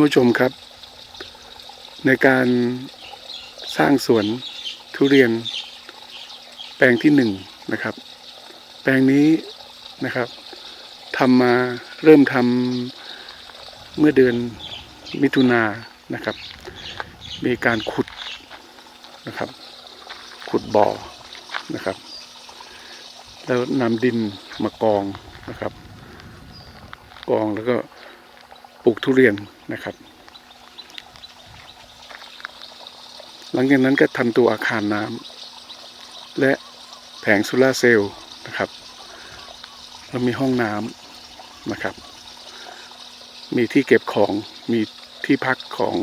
านผู้ชมครับ ในการสร้างสวนทุเรียน แปลงที่หนึ่งนะครับ แปลงนี้นะครับทำมาเริ่มทำเมื่อเดือนมิถุนานะครับ มีการขุดนะครับ ขุดบ่อนะครับ แล้วนำดินมากองนะครับ กองแล้วก็ ปลูกทุเรียนนะครับ หลังจากนั้นก็ทำตัวอาคารน้ำและแผงโซลาเซลล์นะครับแล้วมีห้องน้ำนะครับ มีที่เก็บของมีที่พักของ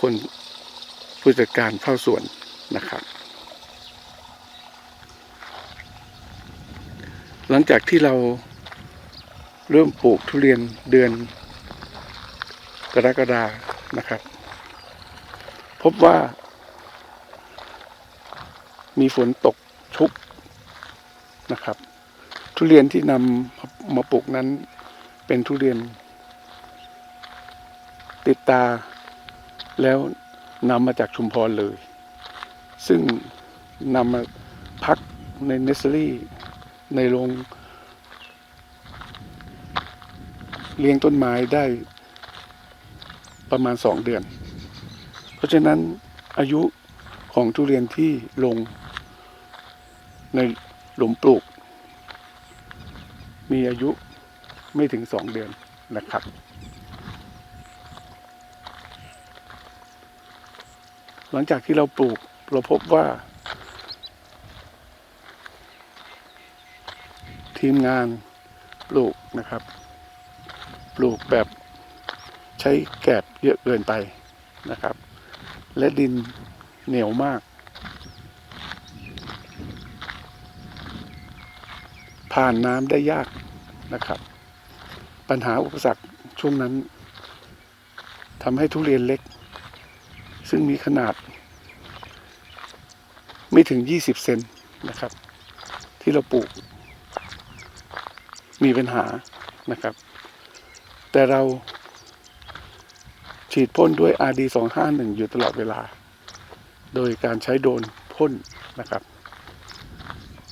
คนผู้จัดการเฝ้าสวนนะครับ หลังจากที่เราเริ่มปลูกทุเรียนเดือน กรกฎานะครับ พบว่า มีฝนตกชุกนะครับ ทุเรียนที่นำมาปลูกนั้น เป็นทุเรียน ติดตาแล้วนำมาจากชุมพรเลย ซึ่งนำมาพักในเนสเซอรี่ในโรงเลี้ยงต้นไม้ได้ ประมาณสองเดือน เพราะฉะนั้นอายุของทุเรียนที่ลงในหลุมปลูก มีอายุไม่ถึงสองเดือนนะครับ หลังจากที่เราปลูกเราพบว่า ทีมงานปลูกนะครับ ปลูกแบบ ใช้แกบเยอะเกินไปนะครับ และดินเหนียวมาก ผ่านน้ำได้ยากนะครับ ปัญหาอุปสรรคช่วงนั้นทำให้ทุเรียนเล็ก ซึ่งมีขนาด ไม่ถึง 20 เซนนะครับ ที่เราปลูก มีปัญหานะครับ แต่เรา ฉีดพ่นด้วย RD 251 อยู่ตลอดเวลา โดยการใช้โดนพ่นนะครับ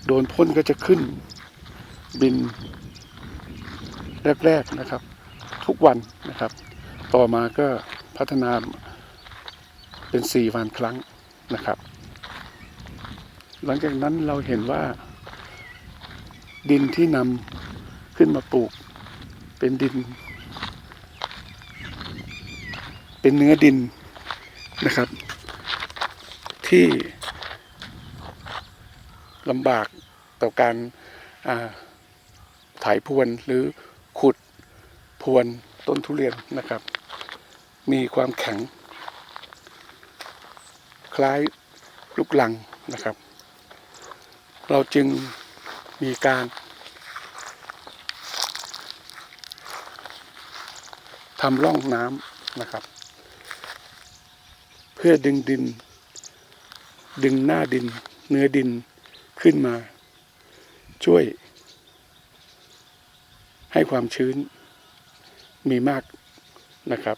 โดนพ่นก็จะขึ้นบินแรกๆนะครับ ทุกวันนะครับ ต่อมาก็พัฒนาเป็นสี่วันครั้งนะครับ หลังจากนั้นเราเห็นว่า ดินที่นำขึ้นมาปลูก เป็นดิน เป็นเนื้อดินนะครับ ที่ลำบากต่อการอ่าไถพรวนหรือขุดพรวนต้นทุเรียนนะครับ มีความแข็ง คล้ายลูกลังนะครับ เราจึงมีการทำร่องน้ำนะครับ พื่อดึงดิน ดึงหน้าดิน เนื้อดินขึ้นมา ช่วยให้ความชื้นมีมากนะครับ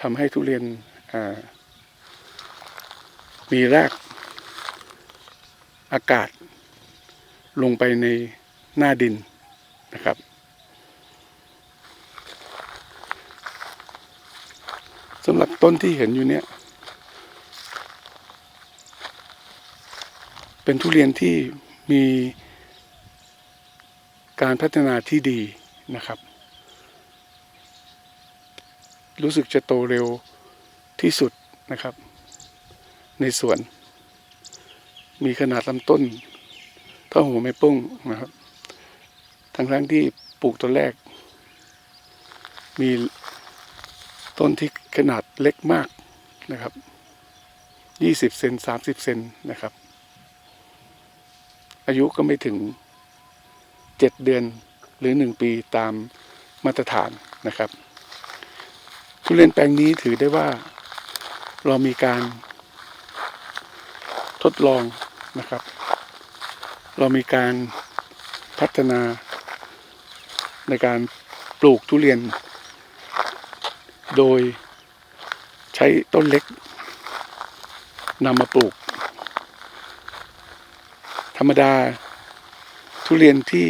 ทำให้ทุเรียนมีรากอากาศลงไปในหน้าดินนะครับ สำหรับต้นที่เห็นอยู่เนี่ย เป็นทุเรียนที่มีการพัฒนาที่ดีนะครับ รู้สึกจะโตเร็วที่สุดนะครับ ในสวน มีขนาดลำต้นเท่าหัวแม่ปุ้งนะครับ ทั้งทั้งที่ปลูกตัวแรก มีต้นที่ขนาดเล็กมากนะครับยี่สิบเซนสามสิบเซนนะครับ อายุก็ไม่ถึงเจ็ดเดือนหรือหนึ่งปีตามมาตรฐานนะครับ ทุเรียนแปลงนี้ถือได้ว่าเรามีการทดลองนะครับ เรามีการพัฒนาในการปลูกทุเรียน โดยใช้ต้นเล็กนำมาปลูก ธรรมดา ทุเรียนที่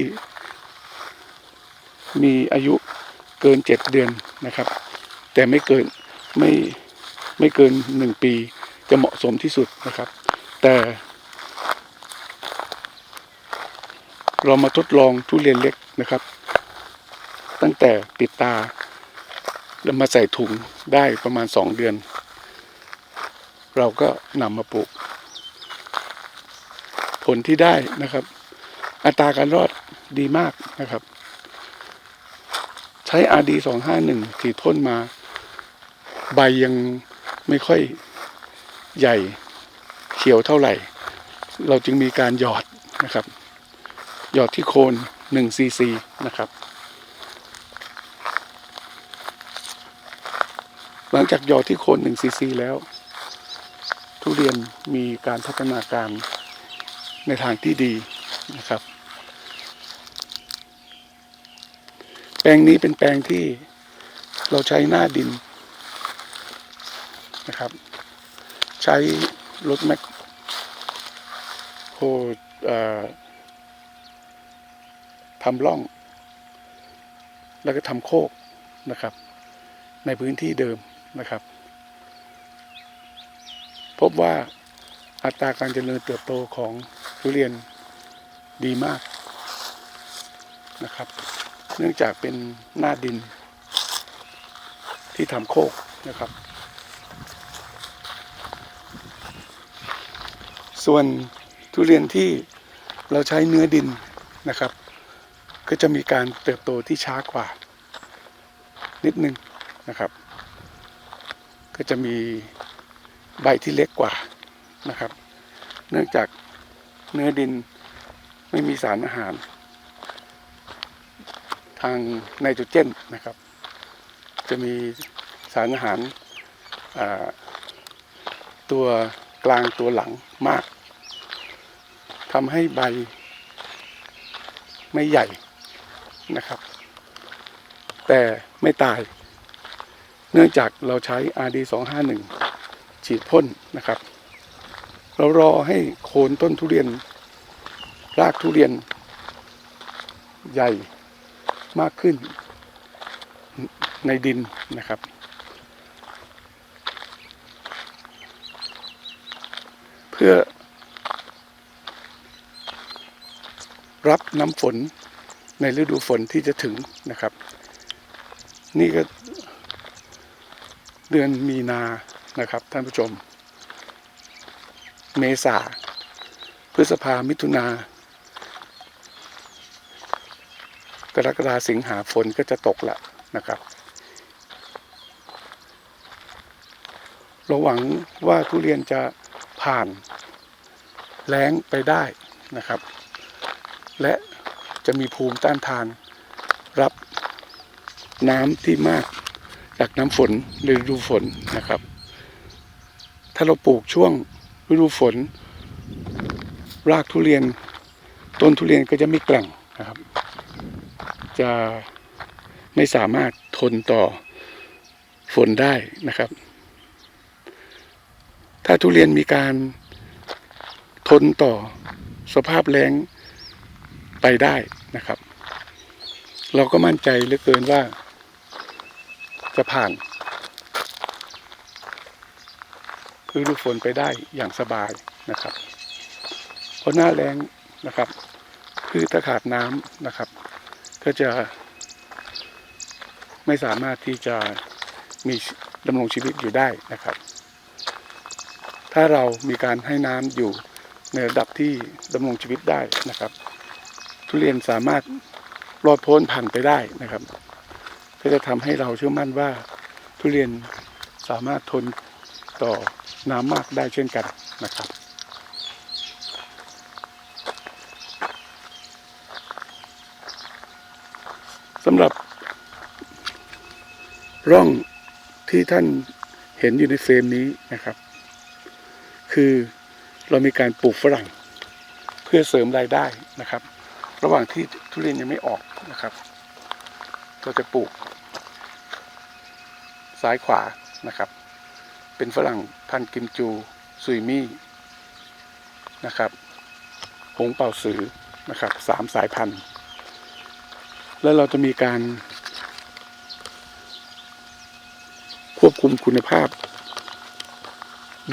มีอายุเกินเจ็ดเดือนนะครับ แต่ไม่เกินไม่ไม่เกินหนึ่งปีจะเหมาะสมที่สุดนะครับ แต่เรามาทดลองทุเรียนเล็กนะครับ ตั้งแต่ปิดตา แล้วมาใส่ถุงได้ประมาณสองเดือน เราก็นำมาปลูก ผลที่ได้นะครับ อัตราการรอดดีมากนะครับ ใช้ RD สองห้าหนึ่งฉีดพ่นมา ใบยังไม่ค่อยใหญ่เขียวเท่าไหร่ เราจึงมีการหยอดนะครับ หยอดที่โคน1ซีซีนะครับ หลังจากหยอดที่โคน1ซีซีแล้ว ทุเรียนมีการพัฒนาการ ในทางที่ดีนะครับ แปลงนี้เป็นแปลงที่เราใช้หน้าดินนะครับ ใช้รถแมคโครทำร่อง แล้วก็ทำโคกนะครับ ในพื้นที่เดิมนะครับ พบว่าอัตราการเจริญเติบโตของ ทุเรียนดีมากนะครับ เนื่องจากเป็นหน้าดินที่ทำโคกนะครับ ส่วนทุเรียนที่เราใช้เนื้อดินนะครับ ก็จะมีการเติบโตที่ช้ากว่า นิดนึงนะครับ ก็จะมีใบที่เล็กกว่านะครับ เนื่องจาก เนื้อดินไม่มีสารอาหาร ทางไนโตรเจนนะครับ จะมีสารอาหารตัวกลางตัวหลังมากทำให้ใบไม่ใหญ่นะครับ แต่ไม่ตาย เนื่องจากเราใช้ RD 251ฉีดพ่นนะครับ เรารอให้โคนต้นทุเรียน รากทุเรียน ใหญ่มากขึ้น ในดินนะครับ เพื่อ รับน้ำฝนในฤดูฝนที่จะถึงนะครับ นี่ก็เดือนมีนานะครับท่านผู้ชม เมษาพฤษภามิถุนากรกฎาสิงหาฝนก็จะตกละนะครับ เราหวังว่าทุเรียนจะผ่านแล้งไปได้นะครับ และจะมีภูมิต้านทาน รับน้ำที่มากจากน้ำฝนในฤดูฝนนะครับ ถ้าเราปลูกช่วง ฤดูฝน รากทุเรียน ต้นทุเรียนก็จะไม่แกร่งนะครับ จะไม่สามารถทนต่อฝนได้นะครับ ถ้าทุเรียนมีการทนต่อสภาพแล้งไปได้นะครับ เราก็มั่นใจเหลือเกินว่าจะผ่าน ฤดูฝนไปได้อย่างสบายนะครับเพราะหน้าแรงนะครับพืชถ้าขาดน้ำนะครับ ก็จะไม่สามารถที่จะมีดำรงชีวิตอยู่ได้นะครับ ถ้าเรามีการให้น้ำอยู่ในระดับที่ดำรงชีวิตได้นะครับ ทุเรียนสามารถรอดพ้นผ่านไปได้นะครับ ก็จะทำให้เราเชื่อมั่นว่าทุเรียนสามารถทนต่อ น้ำมากได้เช่นกันนะครับ สำหรับ ร่องที่ท่านเห็นอยู่ในเฟรมนี้นะครับ คือเรามีการปลูกฝรั่ง เพื่อเสริมรายได้นะครับ ระหว่างที่ทุเรียนยังไม่ออกนะครับเราจะปลูก ซ้ายขวานะครับ เป็นฝรั่งพันกิมจูซุยมี่นะครับ หงเป่าสือนะครับสามสายพันธุ์ แล้วเราจะมีการ ควบคุมคุณภาพ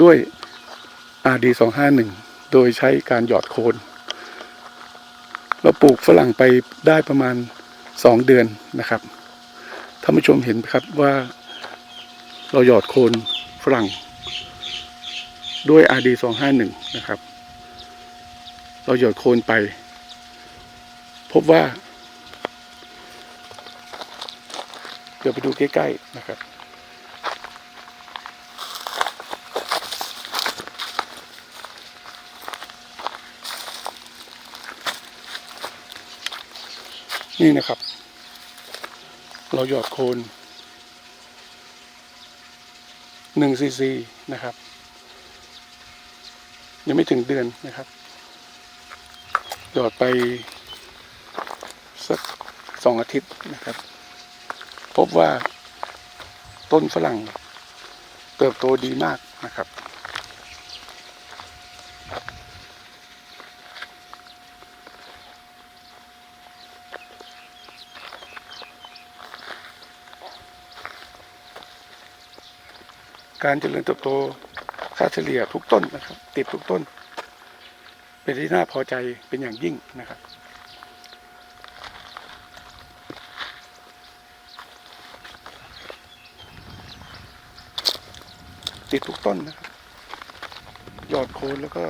ด้วย RD 251 โดยใช้การหยอดโคน เราปลูกฝรั่งไปได้ประมาณ 2 เดือนนะครับท่านผู้ชมเห็นครับว่าเราหยอดโคน ฝรั่ง ด้วย RD 251 นะครับ เราหยดโคนไป พบว่า เดี๋ยวไปดูใกล้ ๆ นะครับ นี่นะครับ เราหยอดโคน หนึ่งซีซีนะครับ ยังไม่ถึงเดือนนะครับ หยอดไปสักสองอาทิตย์นะครับ พบว่าต้นฝรั่งเติบโตดีมากนะครับ การเจริญเติบโตค่าเฉลี่ยทุกต้นนะครับ ติดทุกต้น เป็นที่น่าพอใจเป็นอย่างยิ่งนะครับติดทุกต้นนะครับยอดโคนแล้วก็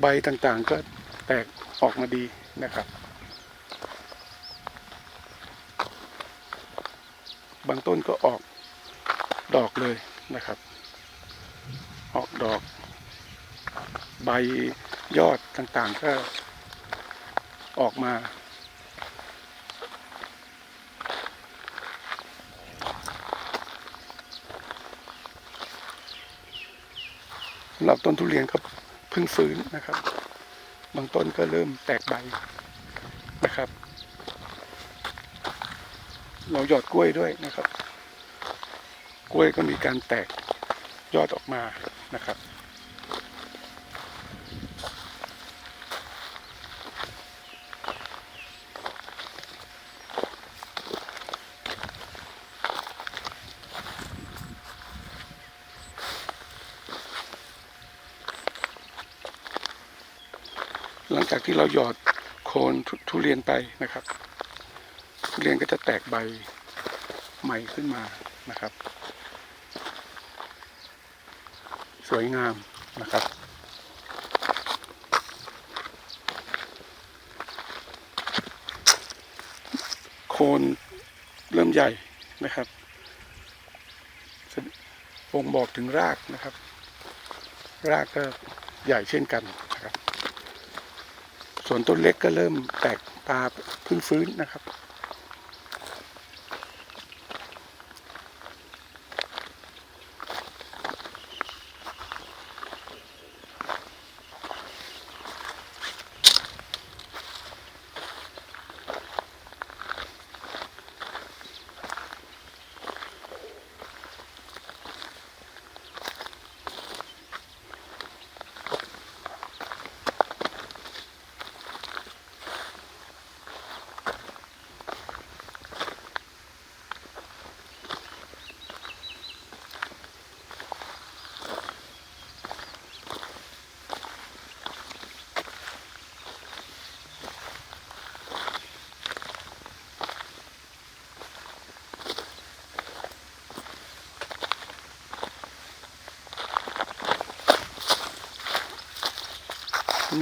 ใบต่างๆ ก็แตกออกมาดีนะครับ บางต้นก็ออกดอกเลย นะครับ ออกดอก ใบยอดต่างๆ ก็ออกมา สำหรับต้นทุเรียนก็เพิ่งฟื้นนะครับ บางต้นก็เริ่มแตกใบนะครับ เราหยอดกล้วยด้วยนะครับ กล้วยก็มีการแตกยอดออกมานะครับ หลังจากที่เราหยอดโคนททุเรียนไปนะครับ ทุเรียนก็จะแตกใบใหม่ขึ้นมานะครับ ส วยงามนะครับ โคนเริ่มใหญ่นะครับบ่งบอกถึงรากนะครับ รากก็ใหญ่เช่นกันนะครับ ส่วนต้นเล็กก็เริ่มแตกตาพึ่งฟื้นนะครับ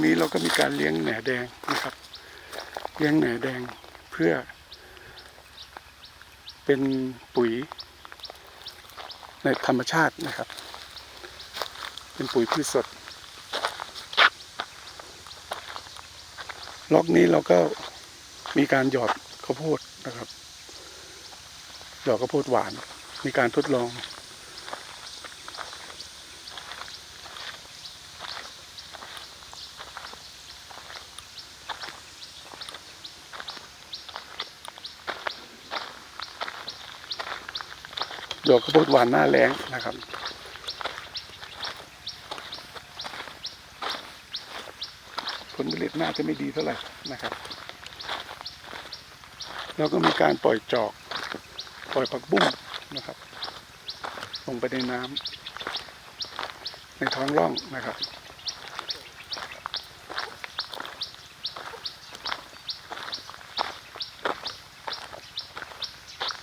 นี้เราก็มีการเลี้ยงแหน่แดงนะครับ เลี้ยงแหน่แดงเพื่อ เป็นปุ๋ย ในธรรมชาตินะครับ เป็นปุ๋ยพืชสดล็อกนี้เราก็มีการหยอดข้าวโพดนะครับ หยอดข้าวโพดหวาน มีการทดลอง ดอกข้าวโพดหวานหน้าแรงนะครับผลผลิตน่าจะไม่ดีเท่าไหร่นะครับ แล้วก็มีการปล่อยจอก ปล่อยผักบุ้งนะครับ ลงไปในน้ำในท้องร่องนะครับ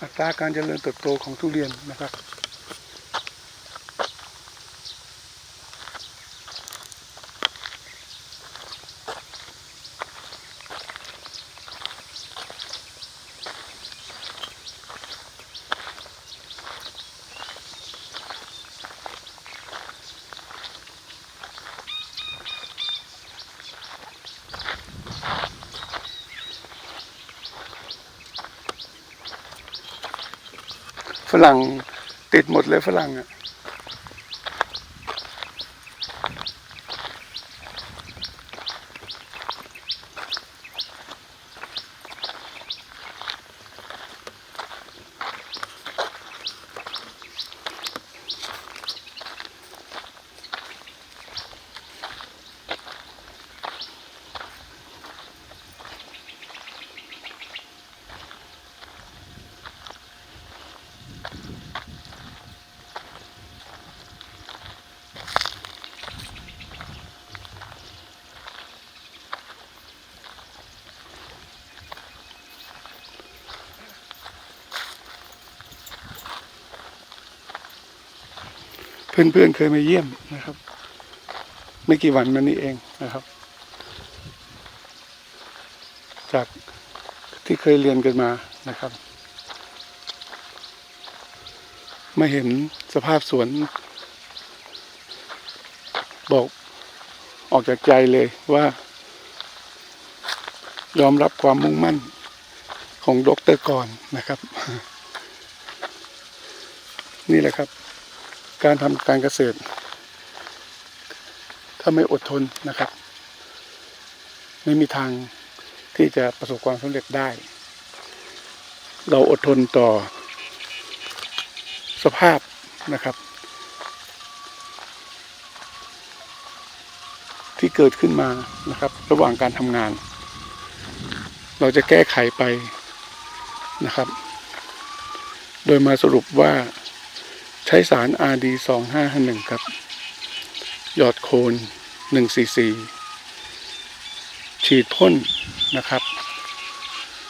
อัตราการเจริญเติบโตของทุเรียนนะครับ ฝรั่งติดหมดเลยฝรั่งอะ เพื่อนๆเคยมาเยี่ยมนะครับ ไม่กี่วันมานี้เองนะครับ จากที่เคยเรียนกันมานะครับมาเห็นสภาพสวน บอกออกจากใจเลยว่า ยอมรับความมุ่งมั่นของดรกรนะครับ นี่แหละครับ การทำการเกษตร ถ้าไม่อดทนนะครับ ไม่มีทางที่จะประสบความสำเร็จได้ เราอดทนต่อสภาพนะครับ ที่เกิดขึ้นมานะครับ ระหว่างการทำงาน เราจะแก้ไขไปนะครับ โดยมาสรุปว่า ช้สาร RD 2551ครับ หยอดโคน1 cc ฉีดพ่นนะครับ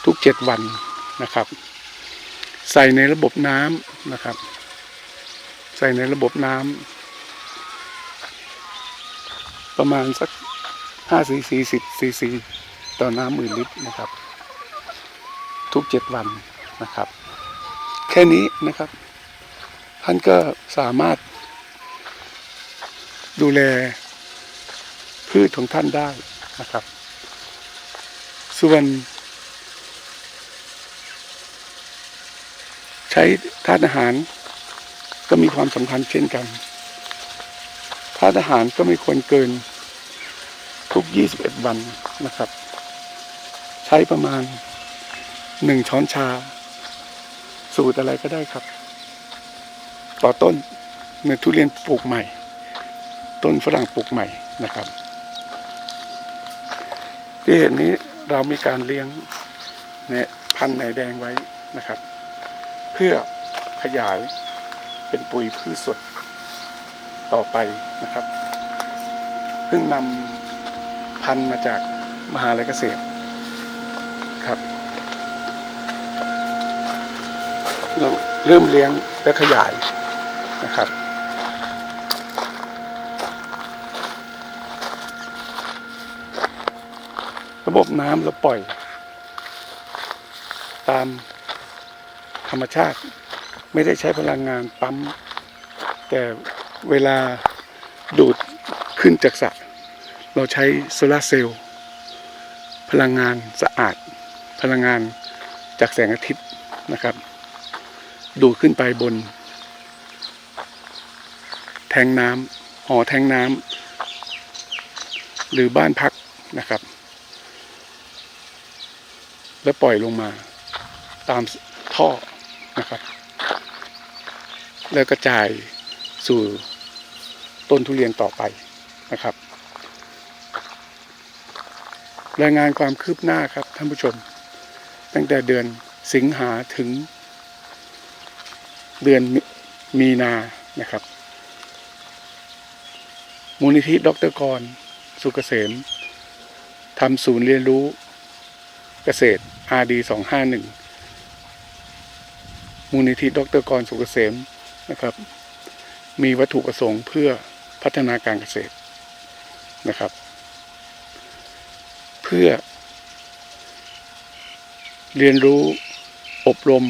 ทุก 7 วันนะครับ ใส่ในระบบน้ำนะครับ ใส่ในระบบน้ำประมาณสัก5 cc 10 cc ต่อน้ำหมื่นลิตรนะครับ ทุก 7 วันนะครับ แค่นี้นะครับ ท่านก็สามารถดูแลพืชของท่านได้นะครับ ส่วน ใช้ธาตุอาหารก็มีความสำคัญเช่นกันธาตุอาหารก็ไม่ควรเกินทุก 21 วันนะครับ ใช้ประมาณ 1 ช้อนชา สูตรอะไรก็ได้ครับ ต่อต้นในทุเรียนปลูกใหม่ ต้นฝรั่งปลูกใหม่นะครับ ที่เห็นนี้เรามีการเลี้ยงเนี่ยพันธุ์ไหนแดงไว้นะครับ เพื่อขยายเป็นปุ๋ยพืชสดต่อไปนะครับ เพิ่งนำพันธุ์มาจากมหาลัยเกษตรครับเราเริ่มเลี้ยงและขยาย นะครับ ระบบน้ำเราปล่อย ตามธรรมชาติไม่ได้ใช้พลังงานปั๊ม แต่เวลาดูดขึ้นจากสระเราใช้โซลาเซลล์พลังงานสะอาด พลังงานจากแสงอาทิตย์นะครับ ดูดขึ้นไปบน แทงน้ำหอแทงน้ำหรือบ้านพักนะครับ แล้วปล่อยลงมาตามท่อนะครับ แล้วกระจายสู่ต้นทุเรียนต่อไปนะครับรายงานความคืบหน้าครับท่านผู้ชม ตั้งแต่เดือนสิงหาถึงเดือนมมีนานะครับ มูลนิธิดรกร สุกเกษมทำศูนย์เรียนรู้เกษตร RD 251 มูลนิธิดรกรสุกเกษมนะครับ มีวัตถุประสงค์เพื่อพัฒนาการเกษตรนะครับ เพื่อ เรียนรู้อบรม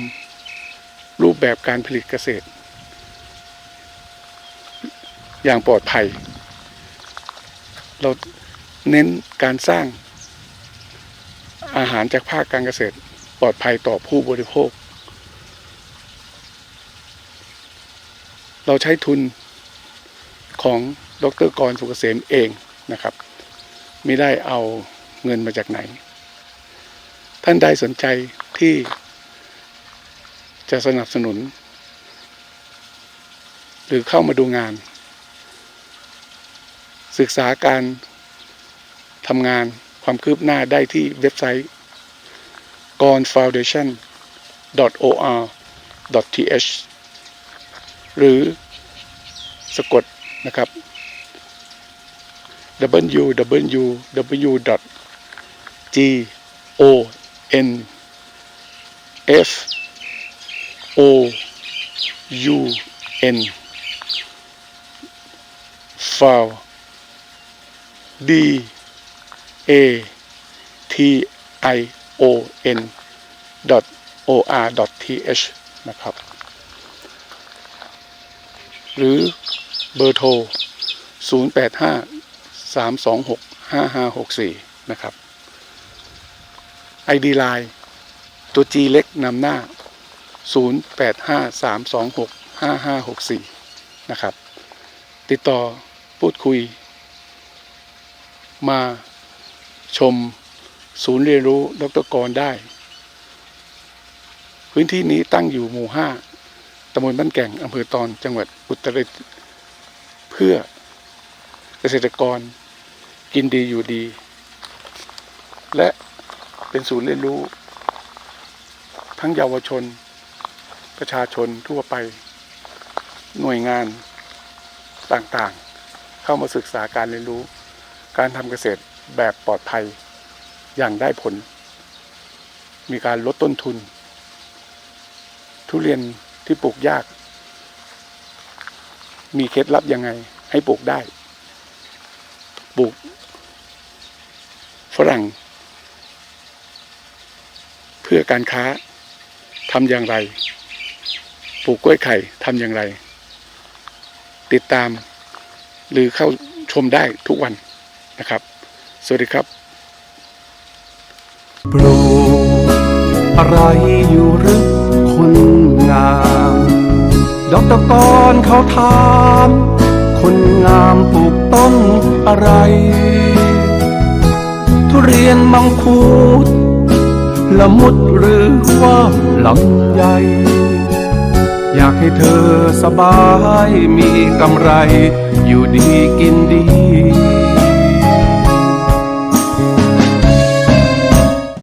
รูปแบบการผลิตเกษตร อย่างปลอดภัย เราเน้นการสร้างอาหารจากภาคการเกษตรปลอดภัยต่อผู้บริโภค เราใช้ทุนของดรกรสุกเกษมเองนะครับ ไม่ได้เอาเงินมาจากไหน ท่านใดสนใจที่จะสนับสนุน หรือเข้ามาดูงาน ศึกษาการทำงานความคืบหน้าได้ที่เว็บไซต์ g o n foundation or th หรือสะกดนะครับ www g o n f o u n found d a t i o n dot o r dot t h นะครับ หรือเบอร์โทร 0 8 5 3 2 6 5 5 6 4 นะครับ ID Line ตัว G เล็กนำหน้า 0 8 5 3 2 6 5 5 6 4 นะครับ ติดต่อพูดคุย มาชมศูนย์เรียนรู้ดรกรได้ พื้นที่นี้ตั้งอยู่หมู่5ตำบลบ้านแก่งอำเภอตอนจังหวัดอุตรดิตถ์เพื่อเกษตรกรกินดีอยู่ดี และเป็นศูนย์เรียนรู้ ทั้งเยาวชน ประชาชนทั่วไป หน่วยงานต่างๆ เข้ามาศึกษาการเรียนรู้ การทำเกษตรแบบปลอดภัยอย่างได้ผล มีการลดต้นทุน ทุเรียนที่ปลูกยาก มีเคล็ดลับยังไงให้ปลูกได้ ปลูกฝรั่ง เพื่อการค้าทำอย่างไร ปลูกกล้วยไข่ทำอย่างไร ติดตามหรือเข้าชมได้ทุกวัน นะครับ สวัสดีครับปลูกอะไรอยู่หรือคนงามดอกตะกอนเขาถามคนงามปลูกต้นอะไร ทุเรียนมังคุดละมุดหรือว่าลำไยอยากให้เธอสบายมีกำไร อยู่ดีกินดี